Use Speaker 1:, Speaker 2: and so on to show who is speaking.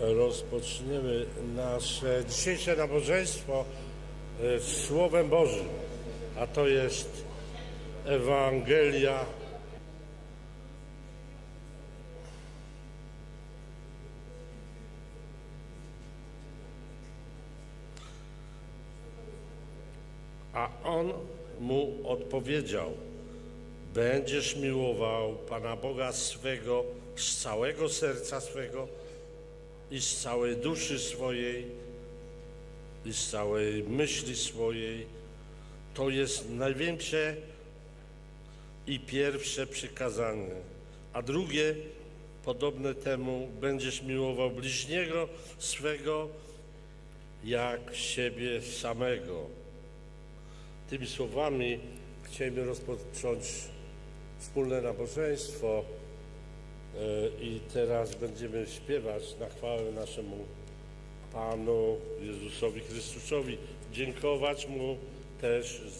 Speaker 1: rozpoczniemy nasze dzisiejsze nabożeństwo e, Słowem Bożym, a to jest Ewangelia A on mu odpowiedział: Będziesz miłował Pana Boga swego z całego serca swego i z całej duszy swojej i z całej myśli swojej. To jest największe i pierwsze przykazanie. A drugie, podobne temu, będziesz miłował bliźniego swego jak siebie samego. Tymi słowami chcielibyśmy rozpocząć wspólne nabożeństwo i teraz będziemy śpiewać na chwałę naszemu Panu Jezusowi Chrystusowi, dziękować Mu też za